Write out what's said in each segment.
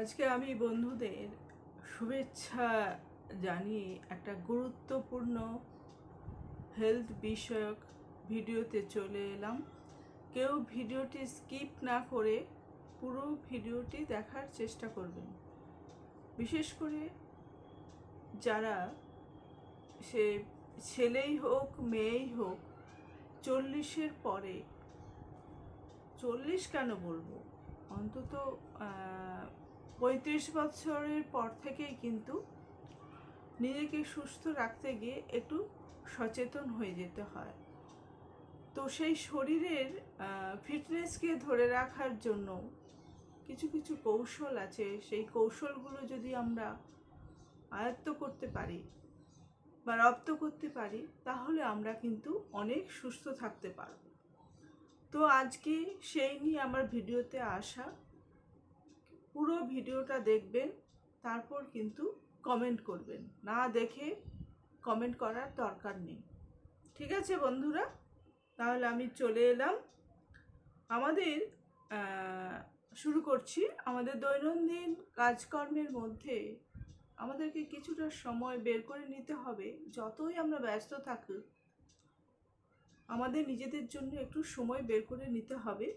আজকে আমি বন্ধুদের শুভেচ্ছা জানিয়ে একটা গুরুত্বপূর্ণ হেলথ বিষয়ক ভিডিওতে চলে এলাম। কেউ ভিডিওটি স্কিপ না করে পুরো ভিডিওটি দেখার চেষ্টা করবেন। বিশেষ করে যারা সে ছেলেই হোক, মেয়েই হোক, চল্লিশের পরে, চল্লিশ কেন বলব? অন্তত পঁয়ত্রিশ বছরের পর থেকেই কিন্তু নিজেকে সুস্থ রাখতে গিয়ে একটু সচেতন হয়ে যেতে হয়। তো সেই শরীরের ফিটনেসকে ধরে রাখার জন্য কিছু কিছু কৌশল আছে। সেই কৌশলগুলো যদি আমরা আয়ত্ত করতে পারি বা রপ্ত করতে পারি, তাহলে আমরা কিন্তু অনেক সুস্থ থাকতে পারব। তো আজকে সেই নিয়ে আমার ভিডিওতে আসা পুরো ভিডিওটা দেখবেন, তারপর কিন্তু কমেন্ট করবেন। না দেখে কমেন্ট করার দরকার নেই। ঠিক আছে বন্ধুরা? তাহলে আমি চলে এলাম। আমাদের শুরু করছি। আমাদের দৈনন্দিন কাজকর্মের মধ্যে আমাদেরকে কিছুটা সময় বের করে নিতে হবে। যতই আমরা ব্যস্ত থাকুক আমাদের নিজেদের জন্য একটু সময় বের করে নিতে হবে।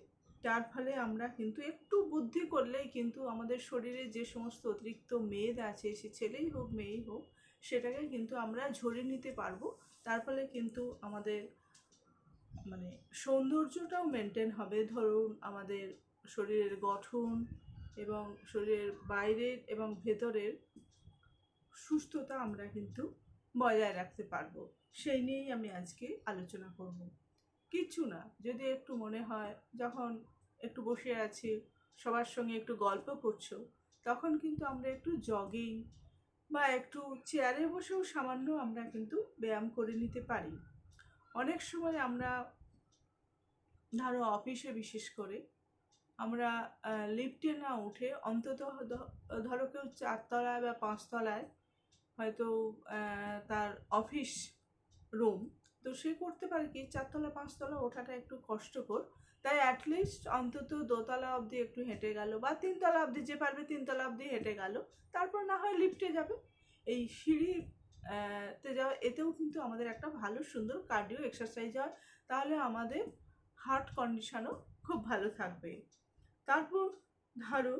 যার ফলে আমরা কিন্তু একটু বুদ্ধি করলেই কিন্তু আমাদের শরীরে যে সমস্ত অতিরিক্ত মেদ আছে, সে ছেলেই হোক, মেয়েই হোক, সেটাকে কিন্তু আমরা ঝরিয়ে নিতে পারব। তার ফলে কিন্তু আমাদের মানে সৌন্দর্যটাও মেনটেন হবে। ধরুন আমাদের শরীরের গঠন এবং শরীরের বাইরের এবং ভেতরের সুস্থতা আমরা কিন্তু বজায় রাখতে পারব। সেই নিয়েই আমি আজকে আলোচনা করব। কিচ্ছু না। যদি একটু মনে হয়, যখন একটু বসে আছি, সবার সঙ্গে একটু গল্প করছ, তখন কিন্তু আমরা একটু জগিং বা একটু চেয়ারে বসেও সামান্য আমরা কিন্তু ব্যায়াম করে নিতে পারি। অনেক সময় আমরা, ধরো অফিসে বিশেষ করে, আমরা লিফটে না উঠে অন্তত ধরো কেউ চারতলায় বা পাঁচতলায় হয়তো তার অফিস রুম তো সে করতে পারে কি? চারতলা, পাঁচতলা ওঠাটা একটু কষ্টকর। তাই অ্যাটলিস্ট অন্তত দোতলা অবধি একটু হেঁটে গেল বা তিনতলা অবধি যে পারবে তিনতলা অবধি হেঁটে গেল। তারপর না হয় লিফটে যাবে। এই সিঁড়ি তে যাওয়া, এতেও কিন্তু আমাদের একটা ভালো সুন্দর কার্ডিও এক্সারসাইজ হয়। তাহলে আমাদের হার্ট কন্ডিশনও খুব ভালো থাকবে। তারপর ধরো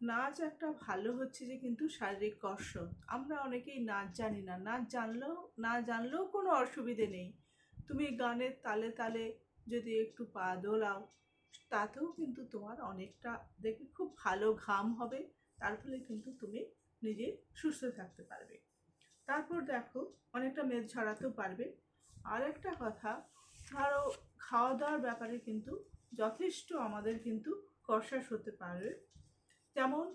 নাচ একটা ভালো হচ্ছে যে কিন্তু শারীরিক কসরত আমরা অনেকেই নাচ জানি না। নাচ জানলেও, না জানলেও কোনো অসুবিধে নেই। তুমি গানের তালে তালে যদি একটু পা দোলাও, তাতেও কিন্তু তোমার অনেকটা দেখবে খুব ভালো ঘাম হবে। তার ফলে কিন্তু তুমি নিজে সুস্থ থাকতে পারবে। তারপর দেখো, অনেকটা মেদ ঝরাতেও পারবে। আর একটা কথা, ধরো খাওয়া দাওয়ার ব্যাপারে কিন্তু যথেষ্ট আমাদের কিন্তু কষাস হতে পারবে যেমন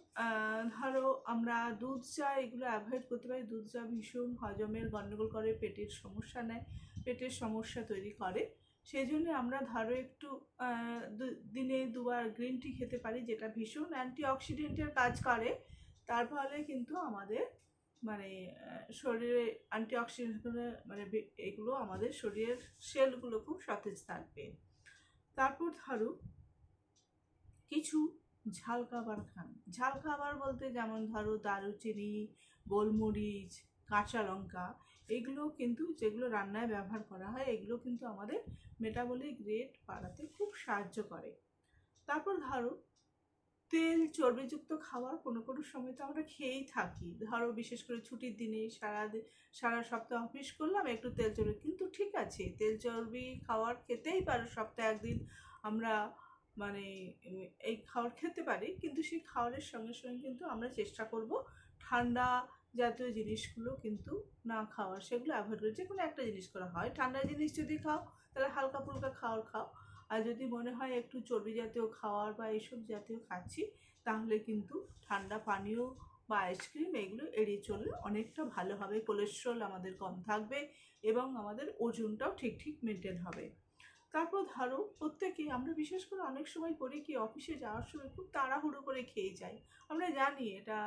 ধরো আমরা দুধ চা এগুলো অ্যাভয়েড করতে পারি। দুধ চা ভীষণ হজমের গণ্ডগোল করে, পেটের সমস্যা নেয়, পেটের সমস্যা তৈরি করে। সেই জন্য আমরা ধরো একটু দিনে দুবার গ্রিন টি খেতে পারি, যেটা ভীষণ অ্যান্টি অক্সিডেন্টের কাজ করে। তার ফলে কিন্তু আমাদের মানে শরীরে অ্যান্টি অক্সিডেন্টগুলো মানে এগুলো আমাদের শরীরের সেলগুলো খুব সতেজ থাকবে। তারপর ধরো, কিছু ঝাল খাবার খান। ঝাল খাবার বলতে যেমন ধরো দারুচিনি, গোলমরিচ, কাঁচা লঙ্কা, এগুলো কিন্তু যেগুলো রান্নায় ব্যবহার করা হয়, এগুলো কিন্তু আমাদের মেটাবলিক রেট বাড়াতে খুব সাহায্য করে। তারপর ধরো, তেল চর্বিযুক্ত খাবার কোনো কোনো সময় তো আমরা খেয়েই থাকি। ধরো বিশেষ করে ছুটির দিনে সারা সারা সপ্তাহ অফিস করলাম, একটু তেল চর্বি, কিন্তু ঠিক আছে, তেল চর্বি খাবার খেতেই পারো সপ্তাহে একদিন আমরা মানে এই খাবার খেতে পারি, কিন্তু সেই খাবারের সঙ্গে সঙ্গে কিন্তু আমরা চেষ্টা করব ঠান্ডা জাতীয় জিনিসগুলো কিন্তু না খাওয়ার, সেগুলো অ্যাভয়েড করে যে কোনো একটা জিনিস করা। হয় ঠান্ডা জিনিস যদি খাও, তাহলে হালকা ফুলকা খাওয়ার খাও। আর যদি মনে হয় একটু চর্বি জাতীয় খাওয়ার বা এইসব জাতীয় খাচ্ছি, তাহলে কিন্তু ঠান্ডা পানীয় বা আইসক্রিম এগুলো এড়িয়ে চললে অনেকটা ভালো হবে। কোলেস্ট্রল আমাদের কম থাকবে এবং আমাদের ওজনটাও ঠিক ঠিক মেনটেন হবে। তারপর ধরো প্রত্যেকে, আমরা বিশেষ করে অনেক সময় করি কি অফিসে যাওয়ার সময় খুব তাড়াহুড়ো করে খেয়ে যাই। আমরা জানি এটা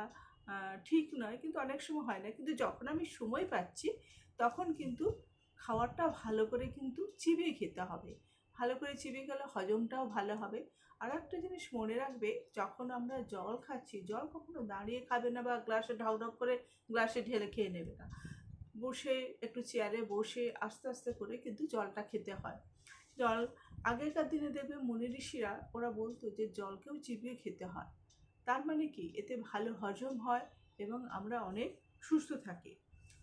ঠিক নয়, কিন্তু অনেক সময় হয় না। কিন্তু যখন আমি সময় পাচ্ছি, তখন কিন্তু খাবারটা ভালো করে কিন্তু চিবিয়ে খেতে হবে। ভালো করে চিবিয়ে গেলে হজমটাও ভালো হবে। আর একটা জিনিস মনে রাখবে, যখন আমরা জল খাচ্ছি, জল কখনো দাঁড়িয়ে খাবে না বা গ্লাসে ঢক ঢক করে গ্লাসে ঢেলে খেয়ে নেবে না। বসে, একটু চেয়ারে বসে আস্তে আস্তে করে কিন্তু জলটা খেতে হয়। জল। আগেকার দিনে দেখবে মুনি ঋষিরা, ওরা বলতো যে, জলকেও চিবিয়ে খেতে হয়। তার মানে কি? এতে ভালো হজম হয় এবং আমরা অনেক সুস্থ থাকি।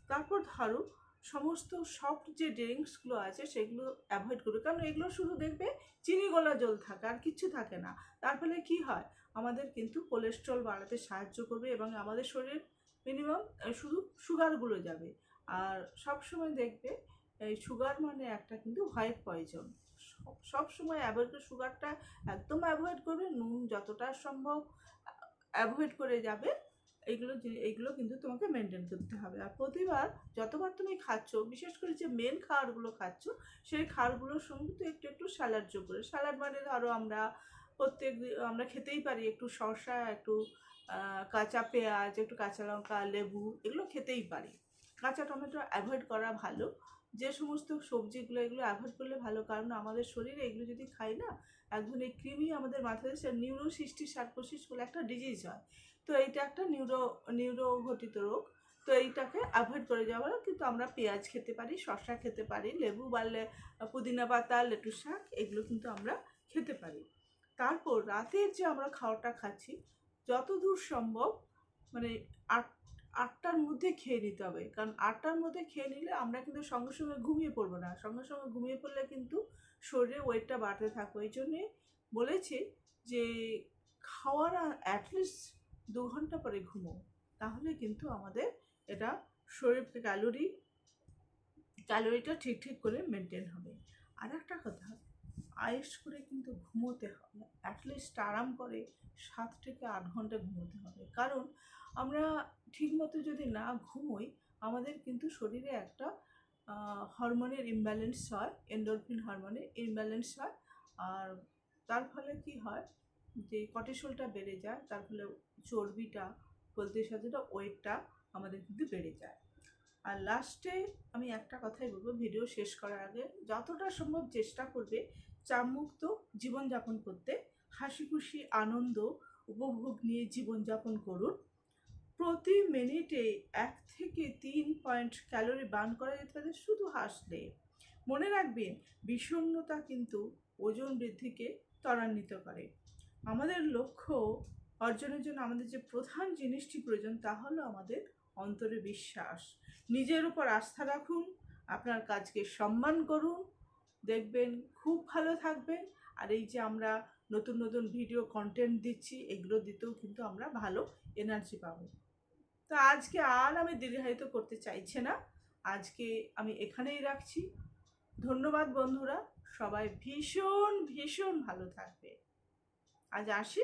তারপর ধরো, সমস্ত সফট যে ড্রিঙ্কসগুলো আছে, সেগুলো অ্যাভয়েড করবে কারণ এগুলো শুধু দেখবে চিনি গলা জল থাকে, আর কিচ্ছু থাকে না। তার ফলে কী হয়? আমাদের কিন্তু কোলেস্ট্রল বাড়াতে সাহায্য করবে এবং আমাদের শরীর মিনিমাম শুধু সুগারগুলো যাবে। আর সব সময় দেখবে সুগার মানে একটা কিন্তু হোয়াইট পয়জন সব সময় অ্যাভয়েড করে সুগারটা একদম অ্যাভয়েড করবে নুন যতটা সম্ভব অ্যাভয়েড করে যাবে এইগুলো এইগুলো কিন্তু তোমাকে মেনটেন করতে হবে। আর প্রতিবার যতবার তুমি খাচ্ছ, বিশেষ করে যে মেন খাবারগুলো খাচ্ছ, সেই খাবারগুলোর সঙ্গে তো একটু একটু স্যালাড যোগ করে। স্যালাড মানে ধরো আমরা প্রত্যেক আমরা খেতেই পারি একটু শসা, একটু কাঁচা পেঁয়াজ, একটু কাঁচা লঙ্কা, লেবু, এগুলো খেতেই পারি। কাঁচা টমেটো অ্যাভয়েড করা ভালো। যে সমস্ত সবজিগুলো, এগুলো অ্যাভয়েড করলে ভালো। কারণ আমাদের শরীরে এগুলো যদি খাই না এক ধরনের কৃমি আমাদের মাথায় সে নিউরোসিস্টি সার্কোসিস বলে একটা ডিজিজ হয়। তো এইটা একটা নিউরো নিউরো ঘটিত রোগ। তো এইটাকে অ্যাভয়েড করে যাওয়া ভালো। কিন্তু আমরা পেঁয়াজ খেতে পারি, শসা খেতে পারি, লেবু বা পুদিনা পাতা লেটু শাক, এগুলো কিন্তু আমরা খেতে পারি। তারপর রাতের যে আমরা খাওয়াটা খাচ্ছি যত দূর সম্ভব মানে আট আটটার মধ্যে খেয়ে নিতে হবে। কারণ আটটার মধ্যে খেয়ে নিলে আমরা কিন্তু সঙ্গে সঙ্গে ঘুমিয়ে পড়ব না। সঙ্গে সঙ্গে ঘুমিয়ে পড়লে কিন্তু শরীরে ওয়েটটা বাড়তে থাকবে। এই জন্যে বলেছি যে খাওয়ার অ্যাটলিস্ট দু ঘণ্টা পরে ঘুমো তাহলে কিন্তু আমাদের এটা শরীর ক্যালোরি ক্যালোরিটা ঠিক ঠিক করে মেনটেন হবে। আর একটা কথা আয়েস করে কিন্তু ঘুমোতে হবে। অ্যাটলিস্ট আরাম করে সাত থেকে আট ঘণ্টা ঘুমোতে হবে। কারণ আমরা ঠিকমতো যদি না ঘুমোই, আমাদের কিন্তু শরীরে একটা হরমোনের ইমব্যালেন্স হয় এন্ডোরফিন হরমোনের ইমব্যালেন্স হয়। আর তার ফলে কি হয় যে কর্টিসলটা বেড়ে যায়, তার ফলে চর্বিটা বলতে সাথে ওয়েটটা আমাদের কিন্তু বেড়ে যায়। আর লাস্টে আমি একটা কথাই বলব ভিডিও শেষ করার আগে যতটা সম্ভব চেষ্টা করবে চাপমুক্ত জীবনযাপন করতে, হাসি খুশি, আনন্দ উপভোগ নিয়ে জীবনযাপন করুন। প্রতি মিনিটে এক থেকে তিন পয়েন্ট ক্যালোরি বার্ন করা যেতে পারে, শুধু হাসলে। মনে রাখবেন, বিষণ্ণতা কিন্তু ওজন বৃদ্ধিকে ত্বরান্বিত করে। আমাদের লক্ষ্য অর্জনের জন্য আমাদের যে প্রধান জিনিসটি প্রয়োজন, তা হলো আমাদের অন্তরে বিশ্বাস। নিজের উপর আস্থা রাখুন, আপনার কাজকে সম্মান করুন দেখবেন, খুব ভালো থাকবেন আর এই যে আমরা নতুন নতুন ভিডিও কন্টেন্ট দিচ্ছি, এগুলো দিতেও কিন্তু আমরা ভালো এনার্জি পাবো। তো আজকে আর আমি দীর্ঘায়িত করতে চাইছে না। আজকে আমি এখানেই রাখছি। ধন্যবাদ বন্ধুরা। সবাই ভীষণ ভীষণ ভালো থাকবে। আজ আসি।